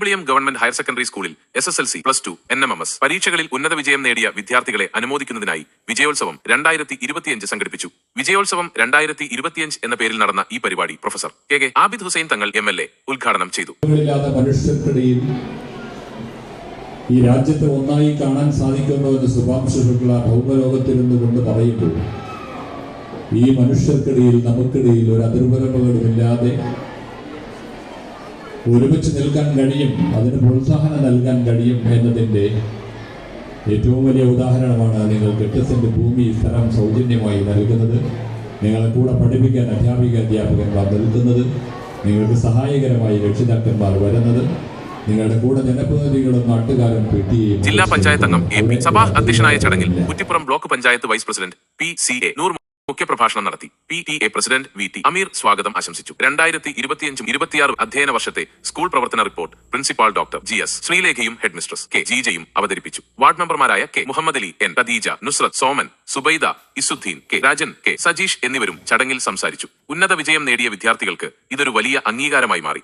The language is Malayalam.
ചെറുതളിയം ഗവൺമെന്റ് ഹയർ സെക്കൻഡറി സ്കൂളിൽ S S L C plus two N M M S പരീക്ഷകളിൽ ഉന്നത വിജയം നേടിയ വിദ്യാർത്ഥികളെ അനുമോദിക്കുന്നതിനായി വിജയോത്സവം രണ്ടായിരത്തി ഇരുപത്തിയഞ്ച് സംഘടിപ്പിച്ചു. വിജയോത്സവം രണ്ടായിരത്തി ഇരുപത്തിയഞ്ച് എന്ന പേരിൽ നടന്ന ഈ പരിപാടി professor K K Abid Hussain Thangal M L A ഉദ്ഘാടനം ചെയ്തു. ഈ രാജ്യത്തെ ഒന്നായി കാണാൻ സാധിക്കുന്നു എന്ന് ശുഭാംശ ശുക്ല ഭൗമലോകത്തിൽ നിന്നുകൊണ്ട് പറയുമ്പോൾ ഈ മനുഷ്യർക്കിടയിൽ നമുക്കിടയിൽ ഒരു അതിർവരമ്പുകളുമില്ലാതെ ഒരുമിച്ച് നിൽക്കാൻ കഴിയും അതിന് പ്രോത്സാഹനം നൽകാൻ കഴിയും എന്നതിന്റെ ഏറ്റവും വലിയ ഉദാഹരണമാണ് നിങ്ങൾ കെട്ടസിന്റെ ഭൂമി സ്ഥലം സൗജന്യമായി നൽകുന്നത്. നിങ്ങളെ കൂടെ പഠിപ്പിക്കാൻ അധ്യാപിക അധ്യാപകന്മാർ നൽകുന്നത്. നിങ്ങൾക്ക് സഹായകരമായി രക്ഷിതാക്കന്മാർ വരുന്നത്. നിങ്ങളുടെ കൂടെ ജനപ്രതിനിധികളും നാട്ടുകാരും പെട്ടിയും ജില്ലാ പഞ്ചായത്ത് അംഗം എ പി സഭാ അധ്യക്ഷനായ ചടങ്ങിൽ Kuttippuram block panchayat vice president P C A Noor മുഖ്യപ്രഭാഷണം നടത്തി. P T A president V T Ameer സ്വാഗതം ആശംസിച്ചു. രണ്ടായിരത്തി ഇരുപത്തിയഞ്ചും ഇരുപത്തിയാറ് അധ്യയന വർഷത്തെ സ്കൂൾ പ്രവർത്തന report principal doctor G S ശ്രീലേഖയും head mistress K ജീജയും അവതരിപ്പിച്ചു. വാർഡ് മെമ്പർമാരായ K Muhammad Ali N Khadeeja Nusrath Soman Subaida Izzuddin K Rajan K Sajeesh എന്നിവരും ചടങ്ങിൽ സംസാരിച്ചു. ഉന്നത വിജയം നേടിയ വിദ്യാർത്ഥികൾക്ക് ഇതൊരു വലിയ അംഗീകാരമായി മാറി.